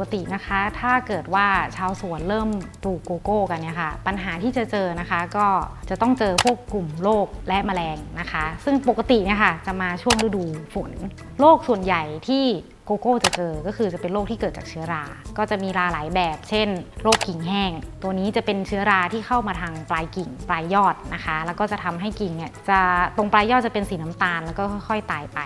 กตินะคะ ถ้าเกิดว่าชาวสวนเริ่มปลูกโกโก้กันเนี่ยค่ะปัญหาที่จะเจอนะคะก็จะต้องเจอพวกกลุ่มโรคและแมลงนะคะ ซึ่งปกติเนี่ยค่ะจะมาช่วงฤดูฝนโรคส่วนใหญ่ที่ โกโก้จะเจอก็คือจะเป็นโรคที่เกิดจากเชื้อรา ก็จะมีราหลายแบบ เช่น โรคกิ่งแห้ง ตัวนี้จะเป็นเชื้อราที่เข้ามาทางปลายกิ่งปลายยอดนะคะ แล้วก็จะทำให้กิ่งเนี่ยจะตรงปลายยอดจะเป็นสีน้ำตาลแล้วก็ค่อยๆตายไป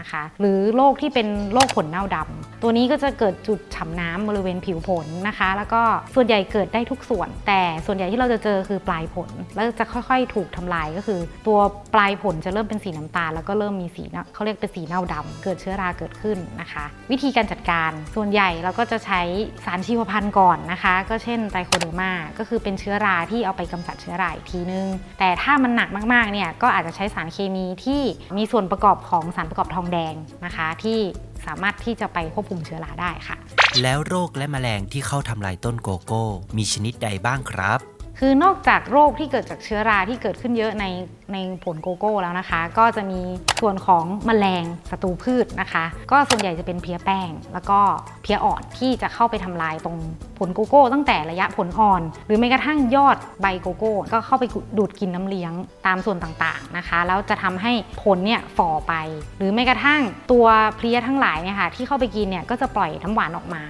นะคะ หรือโรคที่เป็นโรคผลเน่าดำตัวนี้ก็จะเกิดจุดฉ่ำน้ำบริเวณผิวผลนะคะ แล้วก็ส่วนใหญ่เกิดได้ทุกส่วน แต่ส่วนใหญ่ที่เราจะเจอคือปลายผล แล้วจะค่อยๆ ถูกทำลายก็คือ ตัวปลายผลจะเริ่มเป็นสีน้ำตาล แล้วก็เริ่มมีสีเน่าเขาเรียกเป็นสีเน่าดำเกิดเชื้อราเกิดขึ้นนะคะวิธีการจัดการ ส่วนใหญ่เราก็จะใช้สารชีวพันธุ์ก่อนนะคะ ก็เช่นไตรโคเดอร์มาก็คือเป็นเชื้อราที่เอาไปกำจัดเชื้อราอีกทีนึง แต่ถ้ามันหนักมากๆเนี่ยก็อาจจะใช้สารเคมีที่มีส่วนประกอบของสารประกอบทองแดงนะคะ ที่สามารถที่จะไปควบคุมเชื้อราได้ค่ะ แล้วโรคและแมลงที่เข้าทำลายต้นโกโก้ มีชนิดใดบ้างครับ คือนอกจากโรคที่เกิดจากเชื้อราที่เกิดขึ้นเยอะในในผลโกโก้แล้วนะคะ ก็จะมีส่วนของแมลงศัตรูพืชนะคะ ก็ส่วนใหญ่จะเป็นเพลี้ยแป้ง แล้วก็เพลี้ยอ่อนที่จะเข้าไปทำลายตรงผลโกโก้ ตั้งแต่ระยะผลอ่อน หรือแม้กระทั่งยอดใบโกโก้ ก็เข้าไปดูดกินน้ำเลี้ยงตามส่วนต่างๆนะคะแล้วจะทำให้ผลเนี่ยฝ่อไป หรือแม้กระทั่งตัวเพลี้ยทั้งหลายเนี่ยค่ะที่เข้าไปกินเนี่ยก็จะปล่อยน้ำหวานออกมา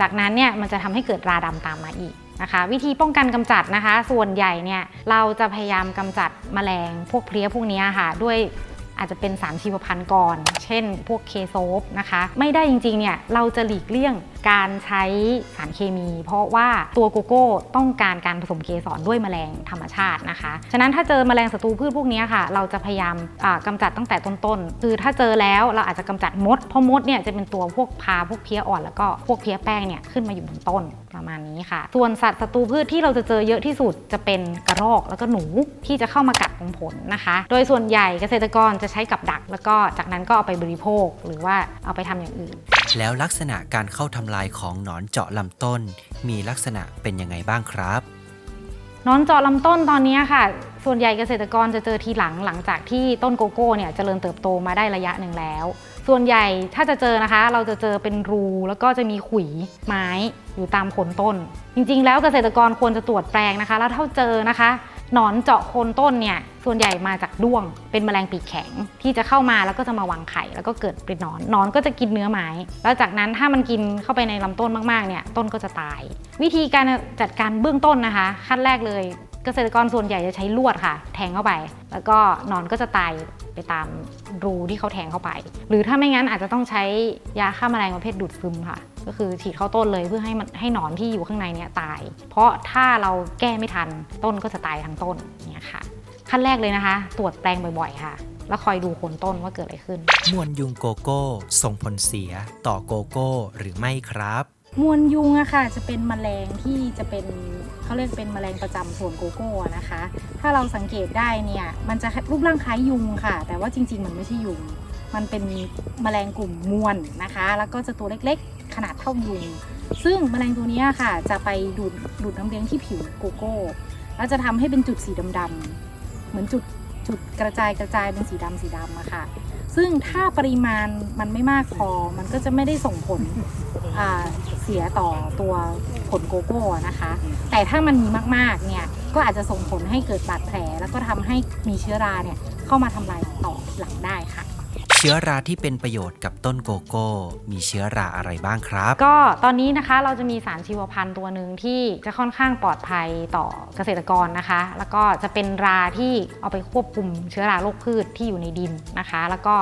จากนั้นเนี่ยมันจะทำให้เกิดราดำตามมาอีก นะคะ วิธีป้องกันกำจัดนะคะ ส่วนใหญ่เนี่ยเราจะพยายามกำจัดแมลงพวกเพลี้ยพวกนี้ค่ะด้วยอาจจะเป็นสารชีวพันธุ์ก่อน เช่น พวกเคโซฟนะคะ ไม่ได้จริงๆเนี่ยเราจะหลีกเลี่ยง การใช้สารเคมี เพราะว่าตัวโกโก้ต้องการการผสมเกสรด้วยแมลงธรรมชาตินะคะ ฉะนั้นถ้าเจอแมลงศัตรูพืชพวกนี้ค่ะ เราจะพยายามอ่ากำจัดตั้งแต่ต้นๆ คือถ้าเจอแล้วเราอาจจะกำจัดมด เพราะมดเนี่ยจะเป็นตัวพวกพาพวกเพี้ยอ่อนแล้วก็พวกเพี้ยแป้งเนี่ยขึ้นมาอยู่บนต้นประมาณนี้ค่ะ ส่วนสัตว์ศัตรูพืชที่เราจะเจอเยอะที่สุดจะเป็นกระรอกแล้วก็หนูที่จะเข้ามากัดตรงผลนะคะ โดยส่วนใหญ่เกษตรกรจะใช้กับดัก แล้วก็จากนั้นก็เอาไปบริโภคหรือว่าเอาไปทำอย่างอื่น แล้วลักษณะการเข้าทำลายของหนอนเจาะลำต้น มีลักษณะเป็นยังไงบ้างครับนอนเจาะลำต้นตอนนี้ค่ะ ส่วนใหญ่เกษตรกรจะเจอทีหลังหลังจากที่ต้นโกโก้เนี่ยเจริญเติบโตมาได้ระยะหนึ่งแล้ว ส่วนใหญ่ถ้าจะเจอนะคะ เราจะเจอเป็นรู แล้วก็จะมีขุยไม้อยู่ตามโคนต้น จริงๆ แล้วเกษตรกรควรจะตรวจแปลงนะคะ แล้วถ้าเจอนะคะ หนอนเจาะโคนต้นเนี่ยส่วนใหญ่มาจากด้วง เป็นแมลงปีกแข็งที่จะเข้ามาแล้วก็จะมาวางไข่แล้วก็เกิดเป็นหนอนหนอนก็จะกินเนื้อไม้ แล้วจากนั้นถ้ามันกินเข้าไปในลำต้นมากๆเนี่ยต้นก็จะตาย วิธีการจัดการเบื้องต้นนะคะ ขั้นแรกเลย เกษตรกรส่วนใหญ่จะใช้ลวดค่ะ แทงเข้าไป แล้วก็หนอนก็จะตายไปตามรูที่เขาแทงเข้าไป หรือถ้าไม่งั้นอาจจะต้องใช้ยาฆ่าแมลงประเภทดูดซึมค่ะ ก็คือฉีดเข้าต้นเลยเพื่อให้มันให้หนอนที่อยู่ข้างในเนี่ยตาย เพราะถ้าเราแก้ไม่ทันต้นก็จะตายทั้งต้นเนี่ยค่ะ ขั้นแรกเลยนะคะ ตรวจแปลงบ่อยๆ ค่ะ แล้วคอยดูโคนต้นว่าเกิดอะไรขึ้น มวลยุงโกโก้ส่งผลเสียต่อโกโก้หรือไม่ครับ มวลยุงอะค่ะจะเป็นแมลงที่จะเป็นเขาเรียกเป็นแมลงประจำสวนโกโก้นะคะ ถ้าเราสังเกตได้เนี่ยมันจะรูปร่างคล้ายยุงค่ะ แต่ว่าจริง ๆ มันไม่ใช่ยุง มันเป็นแมลงกลุ่มมวลนะคะ แล้วก็จะตัวเล็กๆ ขนาดเท่ายุงซึ่งแมลงตัวนี้ค่ะ จะไปดูดดูดน้ำเลี้ยงที่ผิวโกโก้ แล้วจะทำให้เป็นจุดสีดำๆเหมือนจุดจุดกระจายกระจายเป็นสีดำสีดำอะค่ะ ซึ่งถ้าปริมาณมันไม่มากพอ มันก็จะไม่ได้ส่งผลเสียต่อตัวผลโกโก้นะคะ แต่ถ้ามันมีมากๆ เนี่ย ก็อาจจะส่งผลให้เกิดบาดแผล แล้วก็ทำให้มีเชื้อราเนี่ยเข้ามาทำลายต่อหลังได้ค่ะ ชื้อราที่เป็นประโยชน์กับต้นโกโก้ มีเชื้อราอะไรบ้างครับ ก็ตอนนี้นะคะเราจะมีสารชีวพันธุ์ตัวหนึ่งที่จะค่อนข้างปลอดภัยต่อเกษตรกรนะคะ แล้วก็จะเป็นราที่เอาไปควบคุมเชื้อราโรคพืชที่อยู่ในดินนะคะ แล้วก็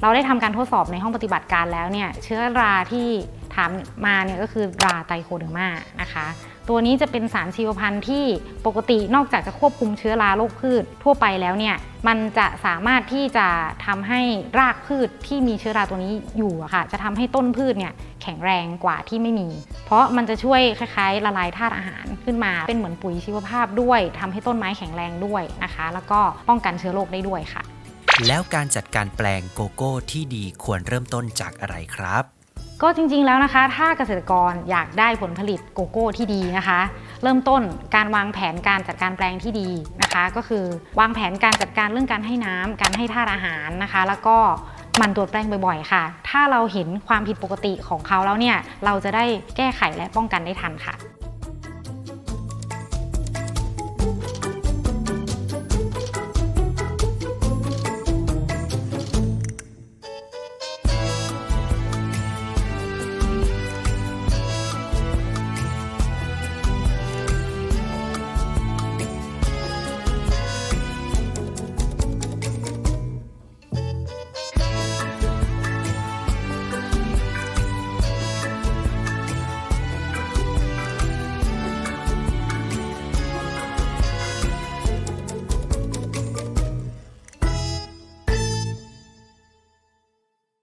เราได้ทำการทดสอบในห้องปฏิบัติการแล้วเนี่ยเชื้อราที่ถามมาเนี่ยก็คือราไตโคเดอร์มานะคะ ตัวนี้จะเป็นสารชีวพันธุ์ที่ปกตินอกจากจะควบคุมเชื้อราโรคพืชทั่วไปแล้วเนี่ยมันจะสามารถที่จะทำให้รากพืชที่มีเชื้อราตัวนี้อยู่อะค่ะจะทำให้ต้นพืชเนี่ยแข็งแรงกว่าที่ไม่มี เพราะมันจะช่วยคล้ายๆ ละลายธาตุอาหารขึ้นมา เป็นเหมือนปุ๋ยชีวภาพด้วยทำให้ต้นไม้แข็งแรงด้วยนะคะ แล้วก็ป้องกันเชื้อโรคได้ด้วยค่ะ แล้วการจัดการแปลงโกโก้ที่ดีควรเริ่มต้นจากอะไรครับ ก็จริงๆแล้วนะคะ ถ้าเกษตรกรอยากได้ผลผลิตโกโก้ที่ดีนะคะ เริ่มต้นการวางแผนการจัดการแปลงที่ดีนะคะ ก็คือวางแผนการจัดการเรื่องการให้น้ำการให้ธาตุอาหารนะคะ แล้วก็มันตรวจแปลงบ่อยๆ ค่ะ ถ้าเราเห็นความผิดปกติของเขาแล้วเนี่ย เราจะได้แก้ไขและป้องกันได้ทันค่ะ